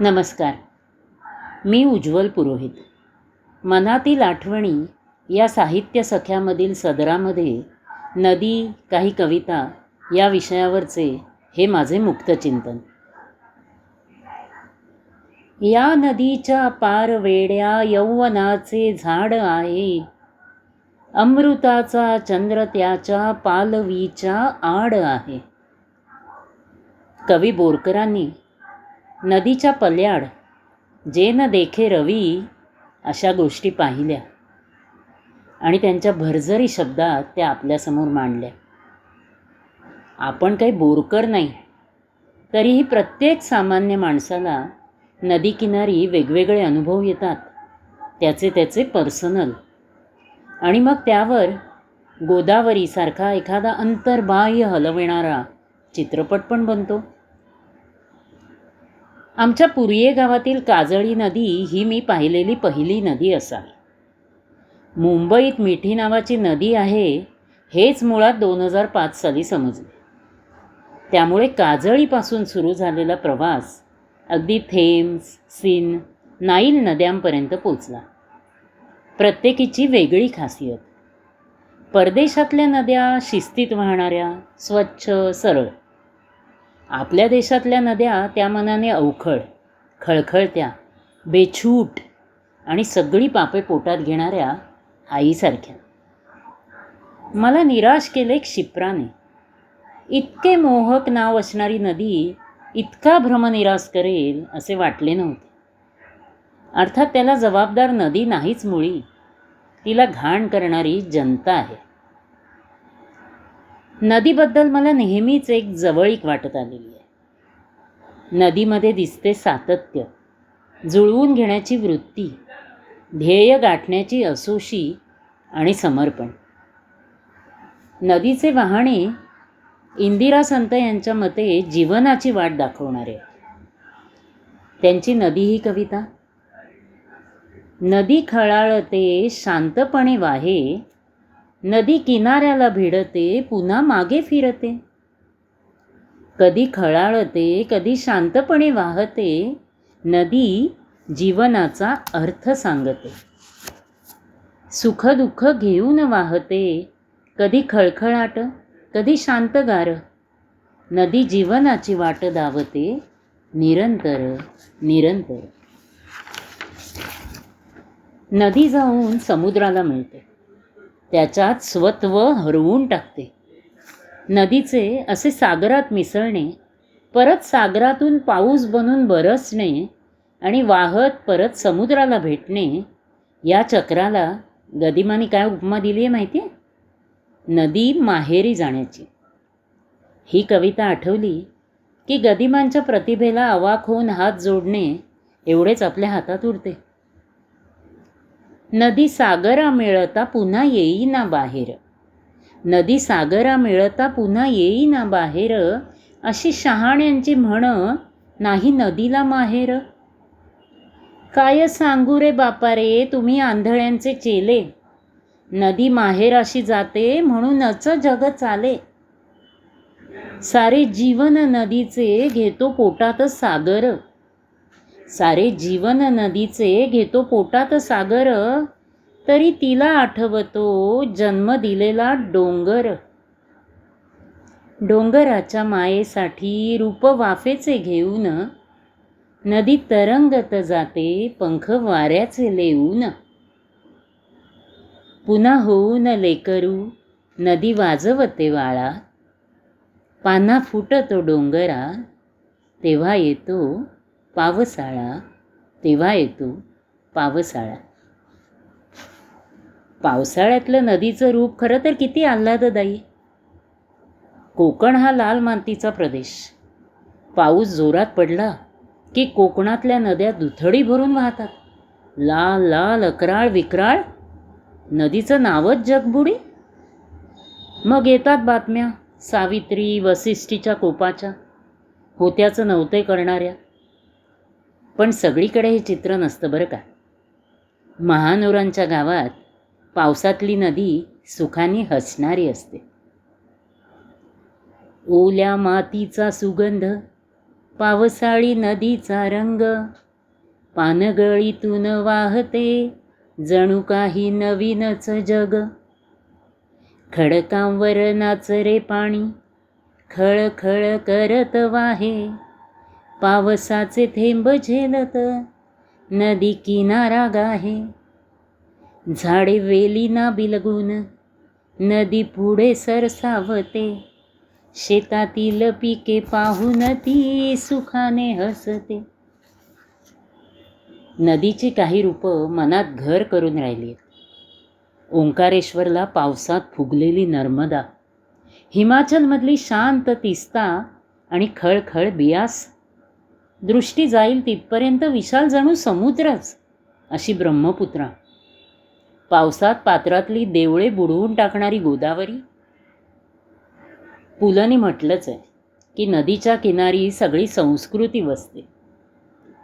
नमस्कार. मी उज्ज्वल पुरोहित. मनातील आठवणी या साहित्य सख्यामधील सदरामध्ये नदी काही कविता या विषयावरचे हे माझे मुक्तचिंतन या नदीच्या पार वेड्या यौवनाचे झाड आहे. अमृताचा चंद्र त्याच्या पालवीच्या आड आहे. कवी बोरकरांनी नदीच्या पल्याड जे न देखे रवी अशा गोष्टी पाहिल्या. आणि त्यांच्या भरजरी शब्दात त्या आपल्यासमोर मांडल्या. आपण काही बोरकर नाही तरीही प्रत्येक सामान्य माणसाला नदीकिनारी वेगवेगळे अनुभव येतात. त्याचे त्याचे पर्सनल. आणि मग त्यावर गोदावरीसारखा एखादा अंतर्बाह्य हलविणारा चित्रपट पण बनतो. आमच्या पुरिये गावातील काजळी नदी ही मी पाहिलेली पहिली नदी असावी. मुंबईत मिठी नावाची नदी आहे हेच मुळात दोन हजार पाच साली समजले. त्यामुळे काजळीपासून सुरू झालेला प्रवास अगदी थेम्स सिन नाईल नद्यांपर्यंत पोचला. प्रत्येकीची वेगळी खासियत. परदेशातल्या नद्या शिस्तीत वाहणाऱ्या स्वच्छ सरळ. आपल्या देशातल्या नद्या त्या मनाने अवखळ खळखळत्या बेछूट आणि सगळी पापे पोटात घेणाऱ्या आईसारख्या. मला निराश केले क्षिप्राने इतके मोहक नाव असणारी नदी इतका भ्रमनिराश करेल असे वाटले नव्हते. अर्थात त्याला जबाबदार नदी नाहीच मुळी. तिला घाण करणारी जनता आहे. नदीबद्दल मला नेहमीच एक जवळीक वाटत आलेली आहे. नदीमध्ये दिसते सातत्य जुळवून घेण्याची वृत्ती ध्येय गाठण्याची असोशी आणि समर्पण. नदीचे वाहणे इंदिरा संत यांच्या मते जीवनाची वाट दाखवणारे त्यांची नदी ही कविता नदी खळाळते शांतपणे वाहे नदी किनाऱ्याला भिडते पुन्हा मागे फिरते. कधी खळाळते कधी शांतपणे वाहते नदी जीवनाचा अर्थ सांगते. सुखदुःख घेऊन वाहते कधी खळखळाट कधी शांतगार. नदी जीवनाची वाट दावते निरंतर निरंतर. नदी जाऊन समुद्राला मिळते. त्याच्यात स्वत्व हरवून टाकते. नदीचे असे सागरात मिसळणे परत सागरातून पाऊस बनून बरसणे आणि वाहत परत समुद्राला भेटणे या चक्राला गदिमाने काय उपमा दिली आहे माहिती आहे? नदी माहेरी जाण्याची. ही कविता आठवली की गदिमांच्या प्रतिभेला अवाक होऊन हात जोडणे एवढेच आपल्या हातात उरते. नदी सागरा मिळता पुन्हा येईना बाहेर. नदी सागरा मिळता पुन्हा येईना बाहेर. अशी शहाण्यांची म्हण नाही नदीला माहेर. काय सांगू रे बापा रे तुम्ही आंधळ्यांचे चेले. नदी माहेराशी जाते म्हणूनच जग चाले. सारे जीवन नदीचे घेतो पोटात सागर. सारे जीवन नदीचे घेतो पोटात सागर तरी तिला आठवतो जन्म दिलेला डोंगर. डोंगराच्या मायेसाठी रूप वाफेचे घेऊन नदी तरंगत जाते पंख वाऱ्याचे लेऊन. पुन्हा होऊन लेकरू नदी वाजवते वाळा. पाना फुटतो डोंगरा तेव्हा येतो पावसाळा तेव्हा येतो पावसाळा. पावसाळ्यातलं नदीचं रूप खरं तर किती आल्हाददायी. कोकण हा लाल मातीचा प्रदेश. पाऊस जोरात पडला की कोकणातल्या नद्या दुथडी भरून वाहतात. लाल लाल अकराळ विक्राळ. नदीचं नावच जगबुडी. मग येतात बातम्या सावित्री वसिष्ठीच्या कोपाच्या. होत्याचं नव्हते करणाऱ्या. पण सगळीकडे हे चित्र नसतं बरं का. महानोरांच्या गावात पावसातली नदी सुखाने हसणारी असते. ओल्या मातीचा सुगंध पावसाळी नदीचा रंग पानगळीतून वाहते जणू काही नवीनच जग. खडकांवर नाचरे पाणी खळखळ करत वाहे. पावसाचे थेंब झेलत. नदी किनारा गाहे. झाडे वेलीना बिलगून. नदी पुढे सरसावते. शेतातील पिके पाहून ती सुखाने हसते. नदीची काही रूपं मनात घर करून राहिली ओंकारेश्वरला पावसात फुगलेली नर्मदा. हिमाचलमधली शांत तिस्ता आणि खळखळ बियास दृष्टी जाईल तिथपर्यंत विशाल जणू समुद्रच अशी ब्रह्मपुत्रा. पावसात पात्रातली देवळे बुडवून टाकणारी गोदावरी. पुलंनी म्हटलंच आहे की नदीच्या किनारी सगळी संस्कृती वसते.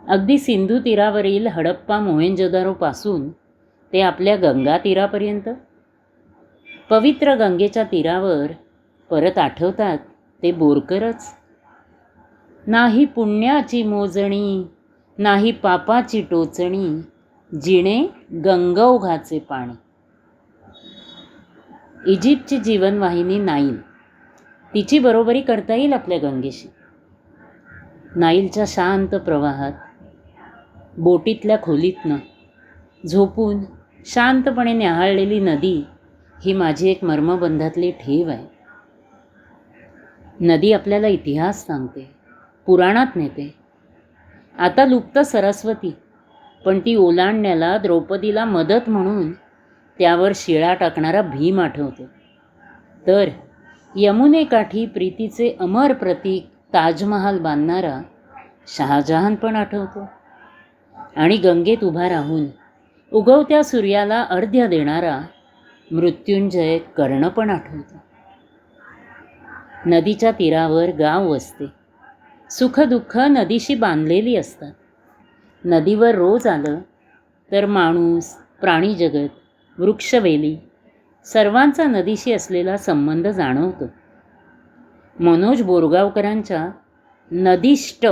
अगदी सिंधू तीरावरील हडप्पा मोहेंजोदारोपासून ते आपल्या गंगा तीरापर्यंत. पवित्र गंगेच्या तीरावर परत आठवतात ते बोरकरच. नाही पुण्याची मोजणी नाही पापाची टोचणी जिणे गंगौघाचे पाणी. इजिप्तची जीवनवाहिनी नाईल. तिची बरोबरी करता येईल आपल्या गंगेशी. नाईलच्या शांत प्रवाहात बोटीतल्या खोलीतनं झोपून शांतपणे न्याहाळलेली नदी ही माझी एक मर्मबंधातली ठेव आहे. नदी आपल्याला इतिहास सांगते. पुराणात नेते. आता लुप्त सरस्वती पण ती ओलांडण्याला द्रौपदीला मदत म्हणून त्यावर शिळा टाकणारा भीम आठवतो. तर यमुनेकाठी प्रीतीचे अमर प्रतीक ताजमहाल बांधणारा शहाजहान पण आठवतो. आणि गंगेत उभा राहून उगवत्या सूर्याला अर्ध्य देणारा मृत्युंजय कर्ण पण आठवतो. नदीच्या तीरावर गाव वसते. सुखदुःख नदीशी बांधलेली असतात. नदीवर रोज आलं तर माणूस प्राणीजगत वृक्षवेली सर्वांचा नदीशी असलेला संबंध जाणवतो. मनोज बोरगावकरांच्या नदीष्ट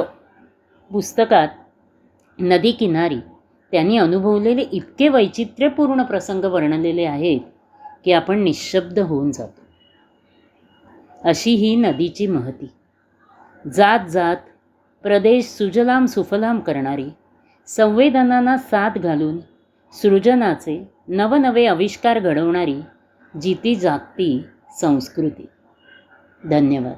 पुस्तकात नदी किनारी त्यांनी अनुभवलेले इतके वैचित्र्यपूर्ण प्रसंग वर्णलेले आहेत की आपण निशब्द होऊन जातो. अशी ही नदीची महती. जात जात प्रदेश सुजलाम सुफलाम करणारी संवेदनांना साथ घालून सृजनाचे नवनवे आविष्कार घडवणारी जिती जागती संस्कृती. धन्यवाद.